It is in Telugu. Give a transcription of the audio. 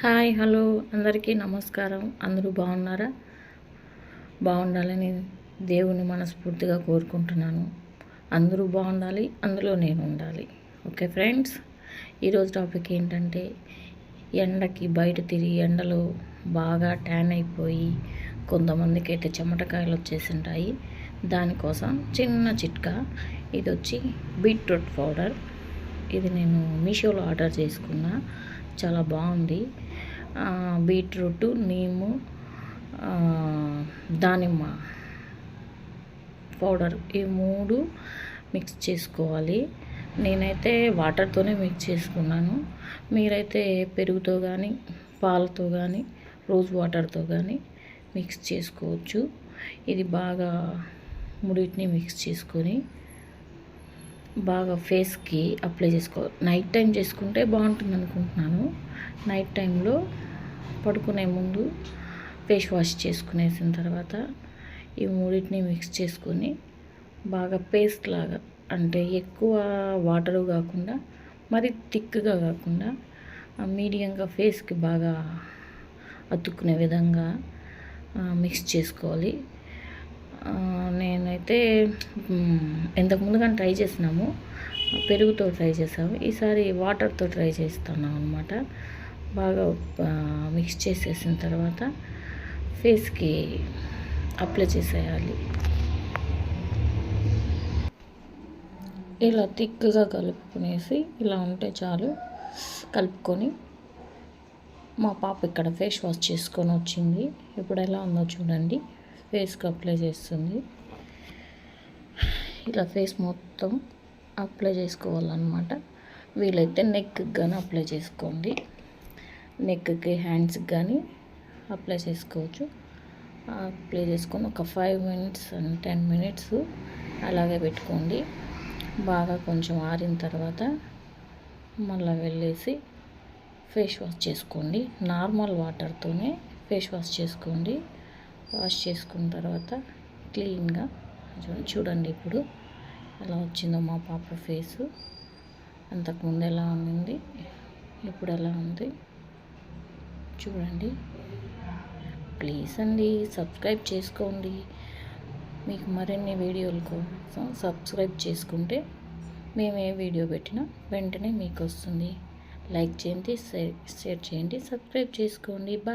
Hi hello. అందరికీ నమస్కారం. అందరూ బాగున్నారా? బాగుండాలని దేవుని మనస్ఫూర్తిగా కోరుకుంటున్నాను. అందరూ బాగుండాలి అందులో నేను ఉండాలి. ఓకే ఫ్రెండ్స్ ఈరోజు టాపిక్ ఏంటంటే ఎండకి బయట తిరిగి ఎండలో బాగా ట్యాన్ అయిపోయి కొంతమందికి అయితే చెమటకాయలు వచ్చేసింటాయి. దానికోసం చిన్న చిట్కా. ఇది వచ్చి బీట్రూట్ పౌడర్. ఇది నేను మీషోలో ఆర్డర్ చేసుకున్నా. చాలా బాగుంది. బీట్రూటు నీము దానిమ్మ పౌడర్ ఈ మూడు మిక్స్ చేసుకోవాలి. నేనైతే వాటర్తోనే మిక్స్ చేసుకున్నాను. మీరైతే పెరుగుతో కానీ పాలతో కానీ రోజ్ వాటర్తో కానీ మిక్స్ చేసుకోవచ్చు. ఇది బాగా మూడింటిని మిక్స్ చేసుకొని బాగా ఫేస్కి అప్లై చేసుకో నైట్ టైం చేసుకుంటే బాగుంటుంది అనుకుంటున్నాను. నైట్ టైంలో పడుకునే ముందు ఫేస్ వాష్ చేసుకునేసిన తర్వాత ఈ మూడింటిని మిక్స్ చేసుకొని బాగా పేస్ట్ లాగా అంటే ఎక్కువ వాటర్ కాకుండా మరి థిక్గా కాకుండా మీడియంగా ఫేస్కి బాగా అతుక్కునే విధంగా మిక్స్ చేసుకోవాలి. నేనైతే ఇంతకుముందుగా ట్రై చేసినాము. పెరుగుతో ట్రై చేసాము. ఈసారి వాటర్తో ట్రై చేస్తున్నాం అనమాట బాగా మిక్స్ చేసేసిన తర్వాత ఫేస్కి అప్లై చేసేయాలి. ఇలా థిక్గా కలుపుకునేసి ఇలా ఉంటే చాలు. కలుపుకొని మా పాప ఇక్కడ ఫేస్ వాష్ చేసుకొని వచ్చింది. ఇప్పుడు ఎలా ఉందో చూడండి. ఫేస్కి అప్లై చేస్తుంది. ఇలా ఫేస్ మొత్తం అప్లై చేసుకోవాలన్నమాట. వీలైతే నెక్కి కానీ అప్లై చేసుకోండి. నెక్కి హ్యాండ్స్కి కానీ అప్లై చేసుకోవచ్చు. అప్లై చేసుకొని ఒక five minutes and ten minutes అలాగే పెట్టుకోండి. బాగా కొంచెం ఆరిన తర్వాత మళ్ళీ వెళ్ళేసి ఫేస్ వాష్ చేసుకోండి. నార్మల్ వాటర్తోనే ఫేస్ వాష్ చేసుకోండి. వాష్ చేసుకున్న తర్వాత క్లీన్గా చూడండి ఇప్పుడు ఎలా వచ్చిందో మా పాప ఫేసు. అంతకుముందు ఎలా ఉంది ఇప్పుడు ఎలా ఉంది చూడండి. ప్లీజ్ అండి సబ్స్క్రైబ్ చేసుకోండి. మీకు మరిన్ని వీడియోల కోసం సబ్స్క్రైబ్ చేసుకుంటే మేము ఏ వీడియో పెట్టినా వెంటనే మీకు వస్తుంది. లైక్ చేయండి షేర్ షేర్ చేయండి సబ్స్క్రైబ్ చేసుకోండి. బాయ్